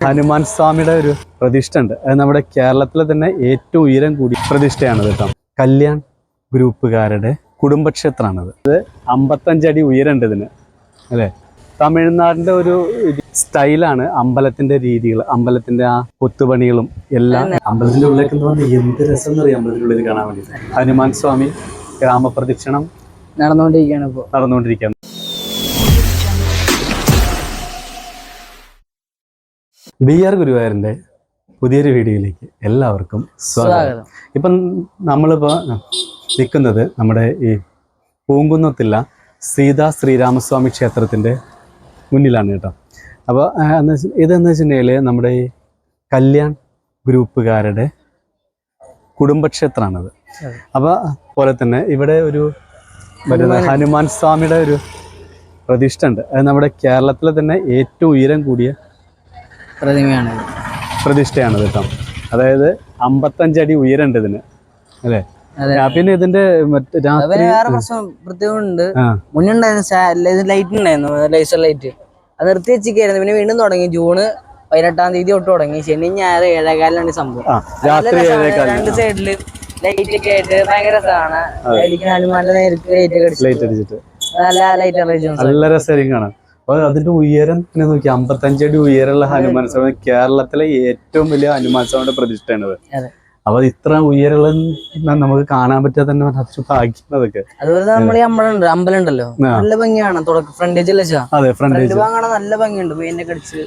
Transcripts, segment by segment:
ഹനുമാൻ സ്വാമിയുടെ ഒരു പ്രതിഷ്ഠ ഉണ്ട്. അത് നമ്മുടെ കേരളത്തിലെ തന്നെ ഏറ്റവും ഉയരം കൂടി പ്രതിഷ്ഠയാണ് കേട്ടോ. കല്യാൺ ഗ്രൂപ്പുകാരുടെ കുടുംബക്ഷേത്രമാണത്. ഇത് അമ്പത്തഞ്ചടി ഉയരമുണ്ട് ഇതിന് അല്ലേ? തമിഴ്നാടിന്റെ ഒരു സ്റ്റൈലാണ് അമ്പലത്തിന്റെ രീതികൾ അമ്പലത്തിന്റെ ആ കൊത്തുപണികളും എല്ലാം. അമ്പലത്തിന്റെ ഉള്ളിലേക്ക് എന്ന് പറഞ്ഞാൽ എന്ത് രസം എന്നറിയാം അമ്പലത്തിന്റെ ഉള്ളിൽ കാണാൻ വേണ്ടി ഹനുമാൻ സ്വാമി ഗ്രാമപ്രദക്ഷിണം നടന്നുകൊണ്ടിരിക്കുകയാണ് ഇപ്പോൾ നടന്നുകൊണ്ടിരിക്കുകയാണ്. ബി ആർ ഗുരുവായൂരിന്റെ പുതിയൊരു വീഡിയോയിലേക്ക് എല്ലാവർക്കും സ്വാഗതം. ഇപ്പം നമ്മളിപ്പോൾ നിൽക്കുന്നത് നമ്മുടെ ഈ പൂങ്കുന്നത്തില്ല സീതാ ശ്രീരാമസ്വാമി ക്ഷേത്രത്തിന്റെ മുന്നിലാണ് കേട്ടോ. അപ്പോൾ ഇതെന്ന് വെച്ചിട്ടുണ്ടെങ്കിൽ നമ്മുടെ ഈ കല്യാൺ ഗ്രൂപ്പുകാരുടെ കുടുംബക്ഷേത്രമാണത്. അപ്പോൾ പോലെ തന്നെ ഇവിടെ ഒരു ഹനുമാൻ സ്വാമിയുടെ ഒരു പ്രതിഷ്ഠ ഉണ്ട്. അത് നമ്മുടെ കേരളത്തിലെ തന്നെ ഏറ്റവും ഉയരം കൂടിയ പ്രതിമയാണ്. പ്രതിഷ്ഠയാണ് കേട്ടോ. അതായത് അമ്പത്തഞ്ചടി ഉയരണ്ട് ഇതിന്. അല്ലേ? പിന്നെ ഇതിന്റെ വേറെ പ്രശ്നം പ്രത്യേകമുണ്ട് മുന്നുണ്ടായിരുന്നു ലൈറ്റ് ഉണ്ടായിരുന്നു ലേസർ ലൈറ്റ് അത് നിർത്തി വെച്ചിരിക്കായിരുന്നു പിന്നെ വീണ്ടും തുടങ്ങി. ജൂണ് പതിനെട്ടാം തീയതി തൊട്ട് തുടങ്ങി. ശനി ഞായർ ഏഴേകാലിലാണ് സംഭവം. രണ്ട് സൈഡിൽ ലൈറ്റ് ഒക്കെ ആയിട്ട് ഭയങ്കര രസമാണ് എനിക്ക് ഹനുമാന്റെ നേരിട്ട് ലൈറ്റ് ഒക്കെ അടിച്ചിട്ട്. നല്ല ലൈറ്റ് നല്ല രസമായിരിക്കും കാണാൻ. അപ്പൊ അതിന്റെ ഉയരം പിന്നെ നോക്കി അമ്പത്തഞ്ചടി ഉയരമുള്ള ഹനുമാൻ സ്വാമി കേരളത്തിലെ ഏറ്റവും വലിയ ഹനുമാൻ സ്വാമിയുടെ പ്രതിഷ്ഠയാണ്. അപ്പൊ ഇത്ര ഉയരമുള്ള നമുക്ക് കാണാൻ പറ്റാതെ തന്നെ അതുപോലെ നമ്മൾ ഈ അമ്പലമുണ്ട് അമ്പലം ഉണ്ടല്ലോ നല്ല ഭംഗിയാണ് തുടക്കം ഫ്രണ്ടേജ് വെച്ചാ അതെ നല്ല ഭംഗിയുണ്ട് അടിച്ച്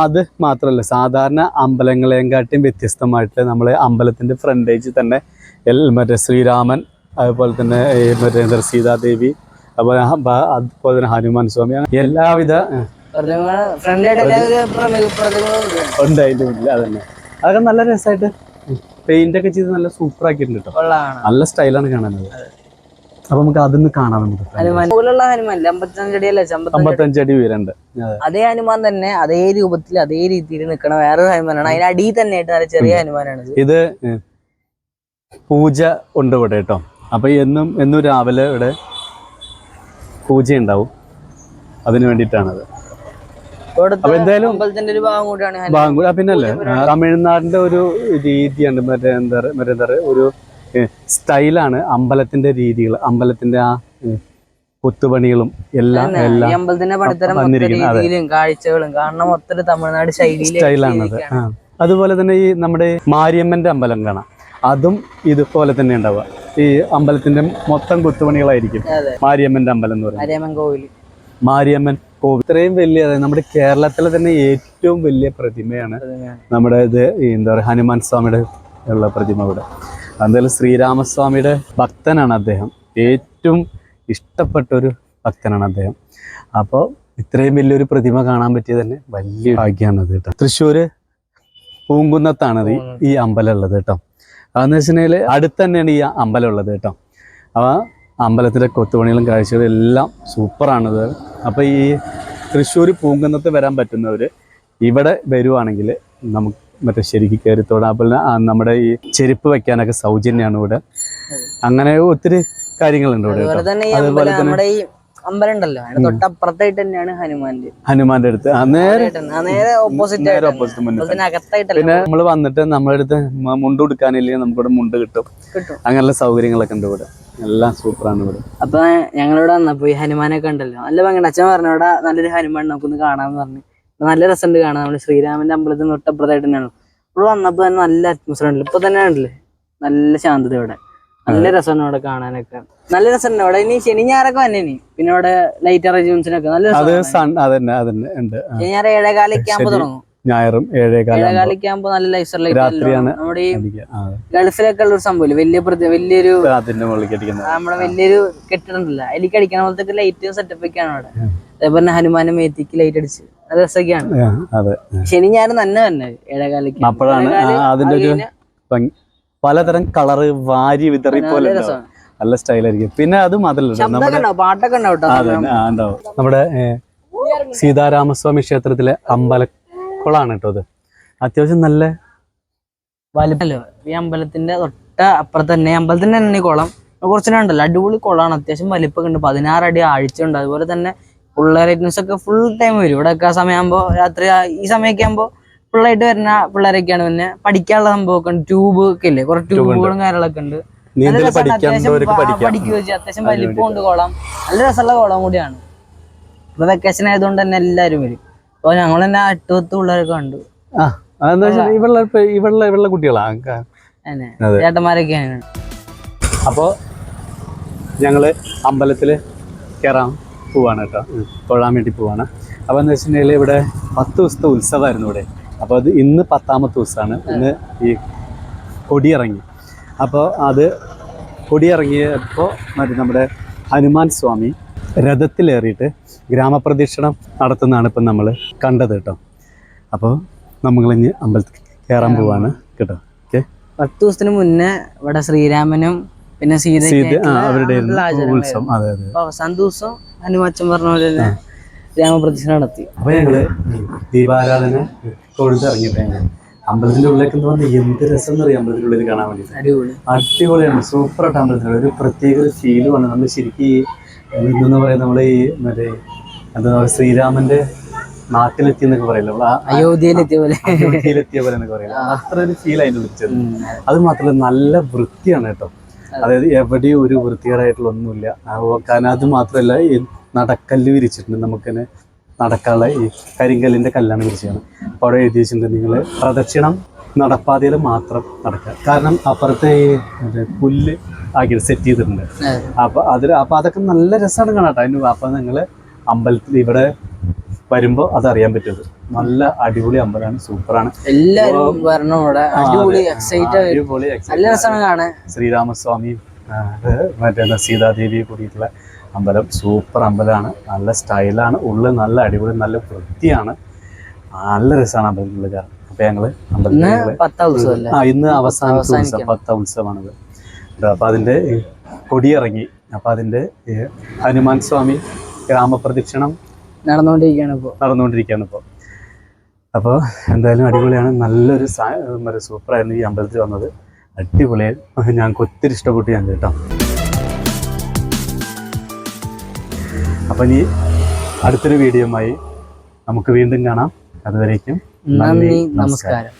അത് മാത്രല്ല സാധാരണ അമ്പലങ്ങളെയും കാട്ടിയും വ്യത്യസ്തമായിട്ട് നമ്മൾ അമ്പലത്തിന്റെ ഫ്രണ്ടേജ് തന്നെ മറ്റേ ശ്രീരാമൻ അതുപോലെ തന്നെ മറ്റേ സീതാദേവി ബ- അതുപോലെ തന്നെ ഹനുമാൻ സ്വാമി എല്ലാവിധ ഉണ്ട്. മുന്നിൽ അതന്നെ. അതൊക്കെ നല്ല രസമായിട്ട് പെയിന്റ് ഒക്കെ ചെയ്ത് നല്ല സൂപ്പർ ആക്കിയിട്ടുണ്ട് കേട്ടോ നല്ല സ്റ്റൈലാണ് കാണാനത് അപ്പൊ നമുക്ക് അതൊന്ന് കാണാം നമുക്ക് അമ്പത്തഞ്ച് അമ്പത്തഞ്ചടി ഉയരണ്ട്. അതേ. ഹനുമാൻ തന്നെ അതേ രൂപത്തിൽ അതേ രീതിയിൽ നിൽക്കണ വേറൊരു ഹനുമാനാണ്. അതിന് അടിയിൽ തന്നെ നല്ല ചെറിയ ഹനുമാനാണ് ഇത്. പൂജ ഉണ്ട് ഇവിടെ കേട്ടോ അപ്പൊ എന്നും എന്നും രാവിലെ ഇവിടെ പൂജ ഉണ്ടാവും. അതിന് വേണ്ടിയിട്ടാണത്. അപ്പൊ എന്തായാലും ഭാഗം ഹനുമാൻ. പിന്നല്ലേ തമിഴ്നാടിന്റെ ഒരു രീതിയാണ് മറ്റേ എന്താ മറ്റേ എന്താ പറയുക ഒരു സ്റ്റൈലാണ് അമ്പലത്തിന്റെ രീതികൾ അമ്പലത്തിന്റെ ആ കൊത്തുപണികളും എല്ലാം. എല്ലാം അമ്പലത്തിന്റെ പണിത്തരം. രീതിയിലും കാഴ്ചകളും കാരണം മൊത്തം തമിഴ്നാട് ശൈലി സ്റ്റൈലാണത്. അതുപോലെ തന്നെ ഈ നമ്മുടെ മാരിയമ്മന്റെ അമ്പലം കാണാം. അതും ഇതുപോലെ തന്നെ ഉണ്ടാവുക. ഈ അമ്പലത്തിന്റെ മൊത്തം കൊത്തുപണികളായിരിക്കും. മാരിയമ്മന്റെ അമ്പലം എന്ന് പറയുന്നത്. മാരിയമ്മൻ കോവിൽ ഇത്രയും വലിയ അതായത് നമ്മുടെ കേരളത്തിലെ തന്നെ ഏറ്റവും വലിയ പ്രതിമയാണ് നമ്മുടെ ഇത് എന്താ പറയുക ഹനുമാൻ സ്വാമിയുടെ ഉള്ള പ്രതിമ ഇവിടെ. എന്തായാലും ശ്രീരാമസ്വാമിയുടെ ഭക്തനാണ് അദ്ദേഹം. ഏറ്റവും ഇഷ്ടപ്പെട്ട ഒരു ഭക്തനാണ് അദ്ദേഹം. അപ്പോൾ ഇത്രയും വലിയൊരു പ്രതിമ കാണാൻ പറ്റിയത് തന്നെ വലിയ ഭാഗ്യമാണ് അത് കേട്ടോ. തൃശ്ശൂര് പൂങ്കുന്നത്താണ് ഈ- ഈ അമ്പലം ഉള്ളത് കേട്ടോ. അതെന്ന് വെച്ചിട്ടുണ്ടെങ്കിൽ അടുത്ത് തന്നെയാണ് ഈ അമ്പലം ഉള്ളത് കേട്ടോ. അപ്പോൾ അമ്പലത്തിലെ കൊത്തുപണികളും കാഴ്ചകളും എല്ലാം സൂപ്പറാണത് അപ്പോൾ ഈ തൃശ്ശൂർ പൂങ്കുന്നത്ത് വരാൻ പറ്റുന്നവർ ഇവിടെ വരുവാണെങ്കിൽ നമുക്ക് മറ്റേ ശരിക്ക് കയറി അതുപോലെ നമ്മുടെ ഈ ചെരുപ്പ് വെക്കാനൊക്കെ സൗജന്യമാണ് ഇവിടെ. അങ്ങനെ ഒത്തിരി കാര്യങ്ങളുണ്ട് ഇവിടെ അതുപോലെ തന്നെ അമ്പലം ഉണ്ടല്ലോ അതിന്റെ തൊട്ടപ്പുറത്തായിട്ട് തന്നെയാണ് ഹനുമാന്റെ ഹനുമാന്റെ അടുത്ത്. നേരെ നേരെ ഓപ്പോസിറ്റ് ഓപ്പോസിറ്റ് അകത്തായിട്ടല്ല പിന്നെ നമ്മൾ വന്നിട്ട് നമ്മുടെ അടുത്ത് മുണ്ട് കൊടുക്കാനില്ലെങ്കിൽ നമുക്കിവിടെ മുണ്ട് കിട്ടും. കിട്ടും. അങ്ങനെയുള്ള സൗകര്യങ്ങളൊക്കെ ഉണ്ട് ഇവിടെ. എല്ലാം സൂപ്പറാണ് ഇവിടെ. അപ്പൊ ഞങ്ങളിവിടെ വന്നപ്പോ ഈ ഹനുമാനൊക്കെ ഉണ്ടല്ലോ നല്ല ഭംഗിയുണ്ട്. അച്ഛൻ പറഞ്ഞു ഇവിടെ നല്ലൊരു ഹനുമാൻ നമുക്കൊന്ന് കാണാന്ന് പറഞ്ഞു. നല്ല രസമുണ്ട് കാണാൻ. നമ്മൾ ശ്രീരാമന്റെ അമ്പലത്തിന് തൊട്ടപ്പുറത്തായിട്ട് തന്നെയാണ് ഇവിടെ വന്നപ്പോ തന്നെ നല്ല അറ്റ്മോസ്ഫിയർ ഉണ്ട് ഇപ്പൊ തന്നെ ഉണ്ടല്ലേ നല്ല ശാന്തത ഇവിടെ. നല്ല രസമാണ് അവിടെ കാണാനൊക്കെ. നല്ല രസമുണ്ട് അവിടെ. ഇനി ശനി ഞായറൊക്കെ വന്നെ ഇനി. പിന്നെ അവിടെ ലൈറ്റ് അറേഞ്ച്മെന്റ്സിനൊക്കെ നല്ല അത് സൺ അതന്നെ അതന്നെ ഉണ്ട്. ആ. ശനി ഞായർ ഏഴേകാലിക്ക് ആകുമ്പോ ശരി. തുടങ്ങും. ഞായറും ഏഴേകാലം ആകുമ്പോ നല്ല ലൈസർ രാത്രിയാണ്. നമ്മുടെ ഈ അടിക്കുക. ആ, ഗൾഫിലൊക്കെ ഉള്ള ഒരു സംഭവം വലിയ പ്രതി- വലിയൊരു അതിന്റെ മുകളിലേക്ക് അടിക്കുന്നത് നമ്മുടെ വലിയൊരു കെട്ടിടം ഉണ്ടല്ലോ അതിലേക്ക് അടിക്കണ പോലത്തെ ലൈറ്റ് സെറ്റപ്പ് ഒക്കെയാണ് അവിടെ. അതേപോലെ തന്നെ ഹനുമാന്റെ മേത്തിക്ക് ലൈറ്റ് അടിച്ച്. അത് രസമൊക്കെയാണ്. ആ, അതെ ശനി ഞാനും തന്നെ തന്നെ ഏഴേകാലിക്ക് അപ്പോഴാണ് ആ, അതിന്റെ ഒരു ഭംഗി പലതരം കളറ് വാരി വിതറി പോലെ നല്ല ഉണ്ടാവും. നല്ല സ്റ്റൈലായിരിക്കും പിന്നെ അത് മതിലുണ്ടോ നമ്മുടെ ഉണ്ടാവും സീതാരാമസ്വാമി ക്ഷേത്രത്തിലെ അമ്പലക്കുളാണ് കേട്ടോ അത്. അത്യാവശ്യം നല്ല വലിപ്പല്ലോ ഈ അമ്പലത്തിന്റെ തൊട്ട അപ്പുറത്ത് തന്നെ അമ്പലത്തിന്റെ തന്നെ കുളം. കുളം കുറച്ചിനുണ്ടല്ലോ അടിപൊളി കുളമാണ്. അത്യാവശ്യം വലിപ്പൊക്കെ ഉണ്ട്. പതിനാറ് അടി ആഴ്ച ഉണ്ട്. അതുപോലെ തന്നെ പിള്ളേരേറ്റ്നസ് ഒക്കെ ഫുൾ ടൈം വരും. ഇവിടെ ഒക്കെ ആ സമയമാകുമ്പോ രാത്രി ഈ സമയമൊക്കെ ആകുമ്പോ ഫുള്ളായിട്ട് വരുന്ന പിള്ളേരൊക്കെയാണ് പിന്നെ പഠിക്കാനുള്ള സംഭവമൊക്കെ ഉണ്ട്. ട്യൂബ് ഒക്കെ ഇല്ലേ? കുറെ ട്യൂബുകളും കാര്യങ്ങളൊക്കെ ഉണ്ട്. നീന്തൽ അത്യാവശ്യം പഠിക്കാം. പഠിക്കുക കോളം അത്യാവശ്യം വലിപ്പമുണ്ട് കുളം. നല്ല രസമുള്ള കുളം കൂടിയാണ്. ഇപ്പൊ വെക്കേഷൻ ആയതുകൊണ്ട് തന്നെ എല്ലാരും വരും. അപ്പൊ ഞങ്ങൾ തന്നെ അട്ടുപത്ത് പിള്ളേരൊക്കെ ഉണ്ട് കുട്ടികളാ. ചേട്ടന്മാരൊക്കെയാണ് അപ്പോൾ ഞങ്ങൾ അമ്പലത്തിൽ കയറാൻ പോവാണ് കേട്ടോ. തൊഴാൻ വേണ്ടി പോവാണ്. അപ്പൊ എന്ന് വെച്ചിട്ടുണ്ടെങ്കിൽ ഇവിടെ പത്ത് ദിവസത്തെ ഉത്സവമായിരുന്നു ഇവിടെ. അപ്പോൾ അത് ഇന്ന് പത്താമത്തെ ദിവസമാണ്. ഇന്ന് ഈ കൊടിയിറങ്ങി. അപ്പോൾ അത് കൊടിയിറങ്ങിയപ്പോൾ മറ്റേ നമ്മുടെ ഹനുമാൻ സ്വാമി രഥത്തിലേറിയിട്ട് ഗ്രാമപ്രദക്ഷിണം നടത്തുന്നതാണ് ഇപ്പം നമ്മൾ കണ്ടത് കേട്ടോ. അപ്പോൾ നമ്മളിഞ്ഞ് അമ്പലത്തിൽ കയറാൻ പോവാണ് കേട്ടോ. ഓക്കെ. പത്ത് ദിവസത്തിന് മുന്നേ ഇവിടെ ശ്രീരാമനും പിന്നെ സീത അവരുടെ ഉത്സവം. അതെ അതെ. അവസാന ദിവസം ഹനുമാച്ചൻ പറഞ്ഞ പോലെ തന്നെ ഗ്രാമപ്രദക്ഷിണം നടത്തി. അപ്പൊ ഞങ്ങൾ ദീപാരാധന തൊഴുത് ഇറങ്ങിയിട്ട് അമ്പലത്തിന്റെ ഉള്ളിലേക്ക് എന്ന് പറഞ്ഞാൽ എന്ത് രസം എന്നറിയാം അമ്പലത്തിന്റെ ഉള്ളിൽ കാണാൻ വേണ്ടിയിട്ട്. അടിപൊളി. അടിപൊളിയാണ്. സൂപ്പർ ആയിട്ട് അമ്പലത്തിൽ ഒരു പ്രത്യേക ഒരു ഫീലുമാണ് നമ്മൾ ശരിക്കും ഈ ഇതെന്ന് പറയുന്നത് നമ്മുടെ ഈ മറ്റേ എന്താ പറയുക? ശ്രീരാമന്റെ നാട്ടിലെത്തി എന്നൊക്കെ പറയല്ലോ? അയോധ്യയിലെത്തിയ പോലെ. അയോധ്യയിലെത്തിയ പോലെ എന്നൊക്കെ പറയില്ല? അത്ര ഒരു ഫീൽ അതിന് വിളിച്ചത്. അത് മാത്രമല്ല നല്ല വൃത്തിയാണ് കേട്ടോ. അതായത് എവിടെയും ഒരു വൃത്തികേടായിട്ടുള്ള ഒന്നുമില്ല. കാരണം അത് മാത്രമല്ല ഈ നടക്കല്ല് വിരിച്ചിട്ടുണ്ട് നമുക്കിന് നടക്കാനുള്ള ഈ കരിങ്കല്ലിന്റെ കല്ലാണ് വിരിച്ചതാണ് അവിടെ എഴുതി വെച്ചിട്ടുണ്ട് നിങ്ങൾ പ്രദക്ഷിണം നടപ്പാതയിൽ മാത്രം നടക്കുക. കാരണം അപ്പുറത്തെ ഈ പുല്ല് ആക്കി സെറ്റ് ചെയ്തിട്ടുണ്ട്. അപ്പൊ അതിൽ അപ്പൊ അതൊക്കെ നല്ല രസമാണ് കാണാട്ടോ. അതിന് അപ്പൊ നിങ്ങൾ അമ്പലത്തിൽ ഇവിടെ വരുമ്പോൾ അറിയാൻ പറ്റും നല്ല അടിപൊളി അമ്പലമാണ്. സൂപ്പറാണ്. എല്ലാവരും വരണം ഇവിടെ. അടിപൊളി നല്ല രസമാണ് കാണാൻ. ശ്രീരാമസ്വാമിയും മറ്റേ സീതാദേവി കൂടിയിട്ടുള്ള അമ്പലം. സൂപ്പർ അമ്പലമാണ്. നല്ല സ്റ്റൈലാണ് ഉള്ളിൽ നല്ല അടിപൊളി നല്ല വൃത്തിയാണ്. നല്ല രസമാണ് അമ്പലത്തിലുള്ള കാരണം അപ്പൊ ഞങ്ങൾ അമ്പലത്തിൽ ആ ഇന്ന് അവസാന ഉത്സവം. പത്താം ഉത്സവമാണത്. അപ്പൊ അതിന്റെ കൊടിയിറങ്ങി. അപ്പൊ അതിന്റെ ഹനുമാൻ സ്വാമി ഗ്രാമപ്രദക്ഷിണം നടന്നുകൊണ്ടിരിക്കുകയാണ് ഇപ്പൊ. നടന്നുകൊണ്ടിരിക്കുകയാണ് ഇപ്പോൾ അപ്പോൾ എന്തായാലും അടിപൊളിയാണ്. നല്ലൊരു മറ്റേ സൂപ്പറായിരുന്നു ഈ അമ്പലത്തിൽ വന്നത്. അടിപൊളിയായി. ഞങ്ങൾക്ക് ഒത്തിരി ഇഷ്ടപ്പെട്ടു ഞാൻ കേട്ടോ. അപ്പം ഇനി അടുത്തൊരു വീഡിയോമായി നമുക്ക് വീണ്ടും കാണാം. അതുവരേക്കും നന്ദി നമസ്കാരം.